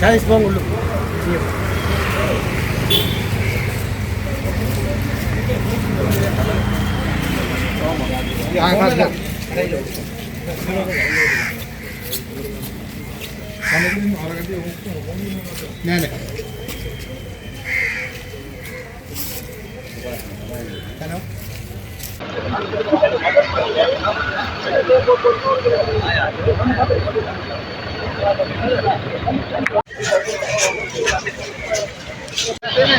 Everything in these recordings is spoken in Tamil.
Charles Bong Ulo. See you. Hello.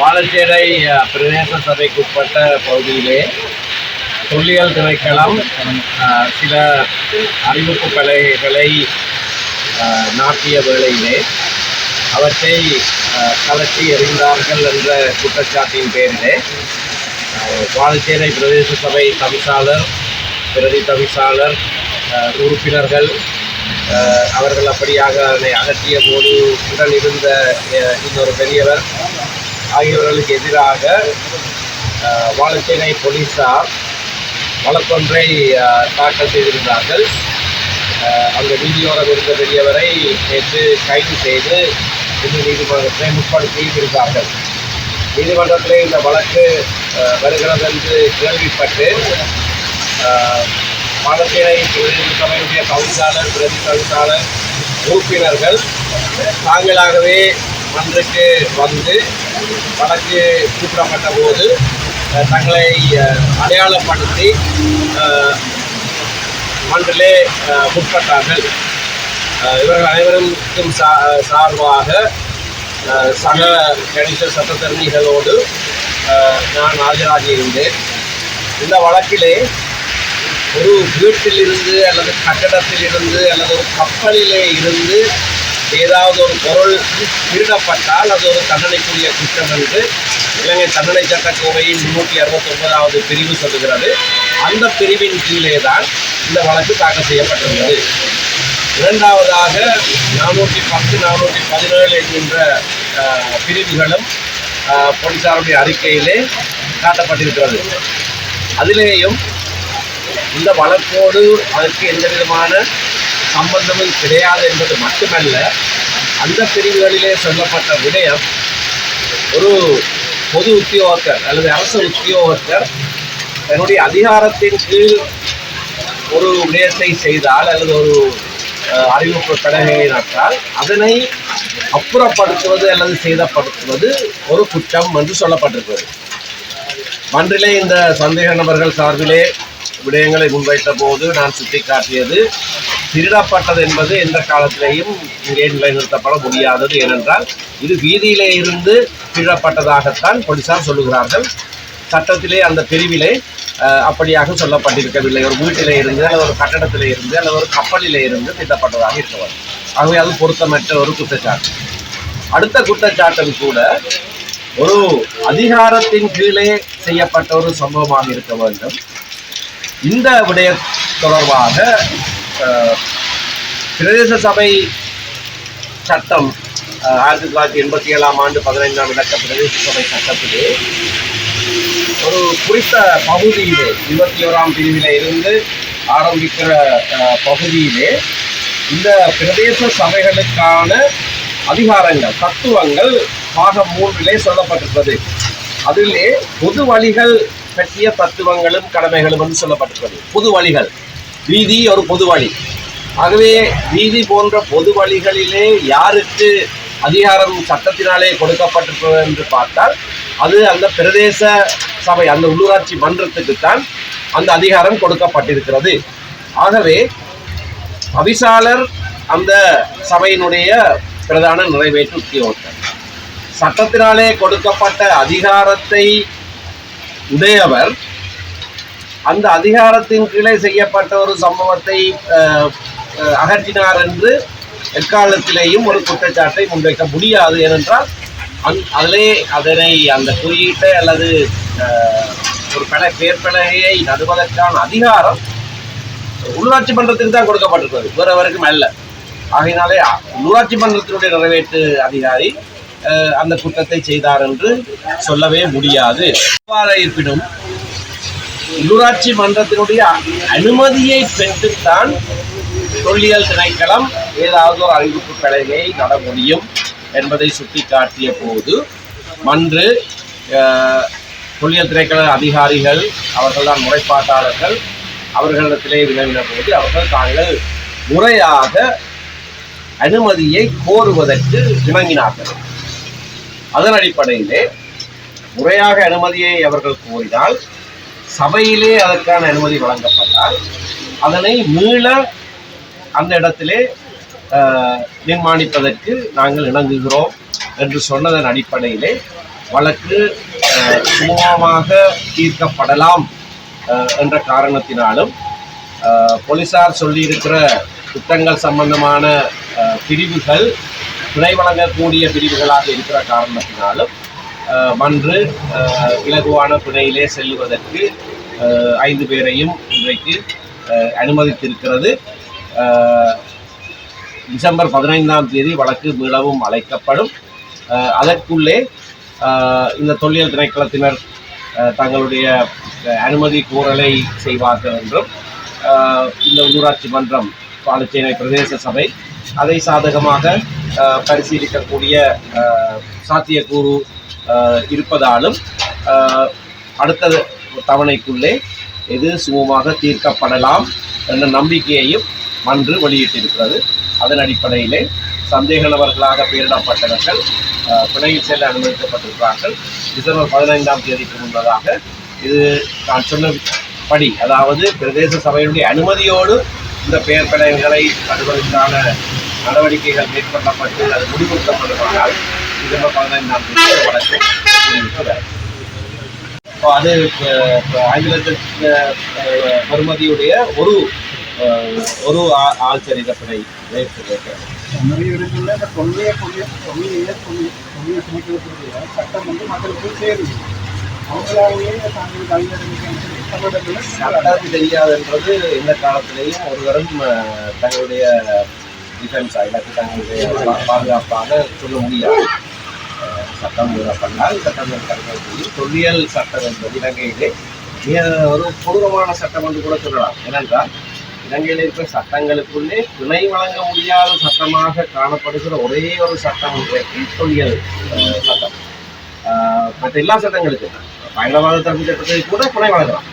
வாழச்சேரை பிரதேச சபைக்குட்பட்ட பகுதியிலே தொல்லியல் திணைக்களம் சில அறிவிப்பு கலைகளை நாட்டிய வேளையிலே அவற்றை கலட்டி எறிந்தார்கள் என்ற குற்றச்சாட்டின் பேரிலே வாழச்சேரை பிரதேச சபை தவிசாளர் பிரதி தவிசாளர் உறுப்பினர்கள் அவர்கள் அப்படியாக அதனை அகற்றிய போது உடன் இருந்த இன்னொரு பெரியவர் ஆகியோர்களுக்கு எதிராக அஹ், போலீஸார் வழக்கொன்றை அஹ், தாக்கல் செய்திருந்தார்கள். அந்த வீதியோரம் இருந்த பெரியவரை நேற்று கைது செய்து இன்று நீதிமன்றத்தை முற்படுத்தி இருந்தார்கள் நீதிமன்றத்திலே இந்த வழக்கு வருகிறது என்று கேள்விப்பட்டு அஹ், தொழில்நுட்ப பிரதேச சபையுடைய பிரதி தவிசாளர் உறுப்பினர்கள் தாங்களாகவே மன்றுக்கு வந்து வழக்கு கூப்பிடப்பட்ட போது தங்களை அடையாளப்படுத்தி மன்றிலே முற்பட்டார்கள். இவர்கள் அனைவருக்கும் சா சார்பாக சக கணித சட்டத்தரணிகளோடு நான் ஆஜராகியிருந்தேன் இந்த வழக்கிலே ஒரு வீட்டிலிருந்து அல்லது கட்டடத்திலிருந்து அல்லது ஒரு கப்பலிலே இருந்து ஏதாவது ஒரு பொருள் திருடப்பட்டால் அது ஒரு தண்டனைக்குரிய குற்றம் என்று இலங்கை தண்டனை சட்டக்கோவையின் முன்னூற்றி அறுபத்தி ஒன்பதாவது பிரிவு சொல்லுகிறது. அந்த பிரிவின் கீழே தான் இந்த வழக்கு தாக்கல் செய்யப்பட்டுள்ளது இரண்டாவதாக நானூற்றி பத்து நானூற்றி பதினேழு என்கின்ற பிரிவுகளும் போலீசாருடைய அறிக்கையிலே காட்டப்பட்டிருக்கிறது. அதிலேயும் இந்த வழக்கோடு அதற்கு எந்த விதமான சம்பந்தமும் கிடையாது என்பது மட்டுமல்ல அந்த பிரிவுகளிலே சொல்லப்பட்ட விடயம் ஒரு பொது உத்தியோகத்தர் அல்லது அரசு உத்தியோகத்தர் தன்னுடைய அதிகாரத்தின் கீழ் ஒரு விடயத்தை செய்தால் அல்லது ஒரு அறிவிப்பு பலகையை நட்டால் அதனை அப்புறப்படுத்துவது அல்லது சேதப்படுத்துவது ஒரு குற்றம் என்று சொல்லப்பட்டிருக்கிறது. மன்றிலே இந்த சந்தேக நபர்கள் சார்பிலே விடயங்களை முன்வைத்த போது நான் சுட்டிக்காட்டியது திருடப்பட்டது என்பது எந்த காலத்திலேயும் இங்கே நிலைநிறுத்தப்பட முடியாதது ஏனென்றால் இது வீதியிலே இருந்து திருடப்பட்டதாகத்தான் போலீசார் சொல்லுகிறார்கள். சட்டத்திலே அந்த பிரிவிலே அஹ், அப்படியாக சொல்லப்பட்டிருக்கவில்லை. ஒரு வீட்டிலே இருந்து அல்லது ஒரு கட்டடத்திலே இருந்து அல்லது ஒரு கப்பலிலே இருந்து திட்டப்பட்டதாக இருக்கவர் ஆகவே அது பொருத்தமற்ற ஒரு குற்றச்சாட்டு. அடுத்த குற்றச்சாட்டம் கூட ஒரு அதிகாரத்தின் கீழே செய்யப்பட்ட ஒரு சம்பவமாக இருக்க வேண்டும். இந்த விடய தொடர்பாக பிரதேச சபை சட்டம் ஆயிரத்தி தொள்ளாயிரத்தி எண்பத்தி ஏழாம் ஆண்டு பதினைந்தாம் இலக்க பிரதேச சபை சட்டத்திலே ஒரு குறித்த பகுதியிலே இருபத்தி ஓராம் பிரிவிலே இருந்து ஆரம்பிக்கிற பகுதியிலே இந்த பிரதேச சபைகளுக்கான அதிகாரங்கள் தத்துவங்கள் பாகம் மூன்றிலே சொல்லப்பட்டிருப்பது அதிலே பொது வழிகள் பற்றிய தத்துவங்களும் கடமைகளும் என்று சொல்லப்பட்டிருக்கிறது. பொது வழிகள் வீதி ஒரு பொது வழி ஆகவே வீதி போன்ற பொது வழிகளிலே யாருக்கு அதிகாரம் சட்டத்தினாலே கொடுக்கப்பட்டிருக்கிறது என்று பார்த்தால் அது அந்த பிரதேச சபை அந்த உள்ளூராட்சி மன்றத்துக்குத்தான் அந்த அதிகாரம் கொடுக்கப்பட்டிருக்கிறது. ஆகவே அவிசாளர் அந்த சபையினுடைய பிரதான நிறைவேற்று உத்தியோகத்தர் சட்டத்தினாலே கொடுக்கப்பட்ட அதிகாரத்தை உடையவர் அந்த அதிகாரத்தின் கீழே செய்யப்பட்ட ஒரு சம்பவத்தை அகற்றினார் என்று எக்காலத்திலேயும் ஒரு குற்றச்சாட்டை முன்வைக்க முடியாது. ஏனென்றால் அந் அதிலே அதனை அந்த குறியீட்டை அல்லது ஒரு பல பேர்பலகையை நடுவதற்கான அதிகாரம் உள்ளாட்சி மன்றத்துக்கு தான் கொடுக்கப்பட்டிருக்கிறது. வேறவருக்கும் அல்ல. ஆகையினாலே உள்ளாட்சி மன்றத்தினுடைய நிறைவேற்று அதிகாரி அந்த குற்றத்தை செய்தார் என்று சொல்லவே முடியாது. எவ்வாறு இருப்பினும் உள்ளூராட்சி மன்றத்தினுடைய அனுமதியை பெற்றுத்தான் தொல்லியல் திணைக்களம் ஏதாவது ஒரு அறிவிப்பு பிழையை நட முடியும் என்பதை சுட்டிக்காட்டிய போது மன்று தொல்லியல் திணைக்கள அதிகாரிகள் அவர்கள்தான் முறைப்பாட்டாளர்கள் அவர்களிடத்திலே வினவின போது அவர்கள் தாங்கள் முறையாக அனுமதியை கோருவதற்கு இணங்கினார்கள். அதன் அடிப்படையிலே முறையாக அனுமதியை அவர்கள் கோரினால் சபையிலே அதற்கான அனுமதி வழங்கப்பட்டால் அதனை மீள அந்த இடத்திலே நிர்மாணிப்பதற்கு நாங்கள் இணங்குகிறோம் என்று சொன்னதன் அடிப்படையிலே வழக்கு ஆஹ், சுமூகமாக தீர்க்கப்படலாம் என்ற காரணத்தினாலும் போலீஸார் போலீசார் சொல்லியிருக்கிற குற்றங்கள் சம்பந்தமான பிரிவுகள் துணை வழங்கக்கூடிய பிரிவுகளாக இருக்கிற காரணத்தினாலும் மன்று இலகுவான பிணையிலே செல்லுவதற்கு ஐந்து பேரையும் இன்றைக்கு அனுமதித்திருக்கிறது. டிசம்பர் பதினைந்தாம் தேதி வழக்கு மீளவும் அழைக்கப்படும். அதற்குள்ளே இந்த தொல்லியல் திணைக்களத்தினர் தங்களுடைய அனுமதி கோரலை செய்வார்கள் என்றும் இந்த உள்ளூராட்சி மன்றம் பாலச்சேனை பிரதேச சபை அதை சாதகமாக பரிசீலிக்கக்கூடிய சாத்தியக்கூறு இருப்பதாலும் அடுத்த தவணைக்குள்ளே இது சுமூகமாக தீர்க்கப்படலாம் என்ற நம்பிக்கையையும் மன்று வெளியிட்டிருக்கிறது. அதன் அடிப்படையிலே சந்தேக நபர்களாக பெயரிடப்பட்டவர்கள் பிணையில் செல்ல அனுமதிக்கப்பட்டிருக்கிறார்கள். டிசம்பர் பதினைந்தாம் தேதிக்கு முன்னதாக இது நான் சொன்னபடி அதாவது பிரதேச சபையினுடைய அனுமதியோடு இந்த பெயர் பிணைகளை தடுவதற்கான நடவடிக்கைகள் மேற்கொள்ளப்பட்டு அது முடிவுறுத்தப்படுமானால் டிசம்பர் பதினைந்தாம் தேதி வழக்கு இப்போ அது ஆங்கிலத்திற்கு அஹ், பெறுமதியுடைய ஒரு ஒரு ஆள் சரித பிழை நிறைய இடங்கள்ல இந்த கொள்கையை கொள்கை கொள்கையை கொள்கை கொள்கையை சட்டம் வந்து மக்களுக்கு சேருது அவங்களாலேயே தாங்கள் தமிழகத்தில் சட்டம் தெரியாதுன்றது இந்த காலத்திலேயும் ஒருவரும் தங்களுடைய டிஃபென்ஸ் இலக்கு தங்களுடைய பாதுகாப்பாக சொல்ல முடியாது. சட்டம் மீறப்பட்டால் சட்டம் கருத்து தொல்லியல் சட்டம் என்பது இலங்கையிலே மிக ஒரு கொடூரமான சட்டம் என்று கூட சொல்லலாம். ஏனென்றால் இலங்கையில் இருக்கிற சட்டங்களுக்குள்ளே துணை வழங்க முடியாத சட்டமாக காணப்படுகிற ஒரே ஒரு சட்டம் இன்றைக்கு தொல்லியல் சட்டம். மற்ற எல்லா சட்டங்களுக்கும். பயங்கரவாத தடுப்பு சட்டத்தை கூட துணை வழங்கலாம்.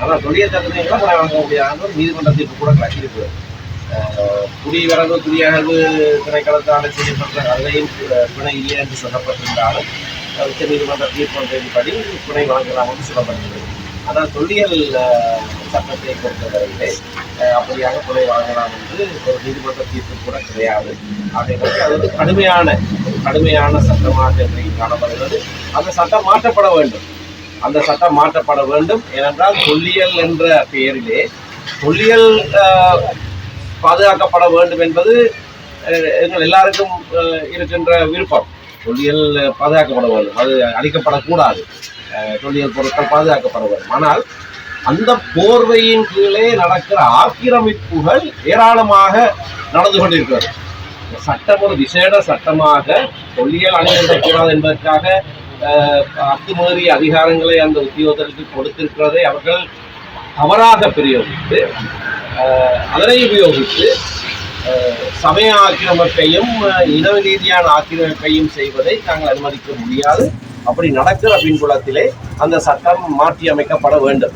ஆனால் தொழில் சட்டத்தை கூட துணை வழங்க முடியாத ஒரு நீதிமன்ற தீர்ப்பு கூட கிடைச்சிருக்கு குடிவரவு குடியகழ்வு திரைக்களத்தால் செய்யப்பட்ட அதையும் பிணை இல்லை என்று சொல்லப்பட்டிருந்தாலும் உச்ச நீதிமன்ற தீர்ப்பின்படி துணை வழங்கலாம் என்று சொல்லப்படுகிறது ஆனால் தொல்லியல் சட்டத்தை பொறுத்தவரையிலே அப்படியாக துணை வழங்கலாம் என்று ஒரு நீதிமன்ற தீர்ப்பு கூட கிடையாது. ஆகையினால அது வந்து கடுமையான கடுமையான சட்டமாக காணப்படுகிறது. அந்த சட்டம் மாற்றப்பட வேண்டும். அந்த சட்டம் மாற்றப்பட வேண்டும். ஏனென்றால் தொல்லியல் என்ற பெயரிலே தொல்லியல் பாதுகாக்கப்பட வேண்டும் என்பது எங்கள் எல்லாருக்கும் இருக்கின்ற விருப்பம். தொல்லியல் பாதுகாக்கப்பட வேண்டும். அது அழிக்கப்படக்கூடாது. தொல்லியல் பொருட்கள் பாதுகாக்கப்பட வேண்டும். ஆனால் அந்த போர்வையின் கீழே நடக்கிற ஆக்கிரமிப்புகள் ஏராளமாக நடந்து கொண்டிருக்கிறது. சட்டம் ஒரு விசேட சட்டமாக தொல்லியல் அணிந்திருக்கக்கூடாது என்பதற்காக அஹ், அத்துமீறிய அதிகாரங்களை அந்த உத்தியோகத்திற்கு கொடுத்திருக்கிறதை அவர்கள் தவறாக பிரியோகித்து அதனை உபயோகித்து சமய ஆக்கிரமிப்பையும் அஹ், இன ரீதியான ஆக்கிரமிப்பையும் செய்வதை நாங்கள் அனுமதிக்க முடியாது. அப்படி நடக்கிற பின்புலத்திலே அந்த சட்டம் மாற்றி அமைக்கப்பட வேண்டும்.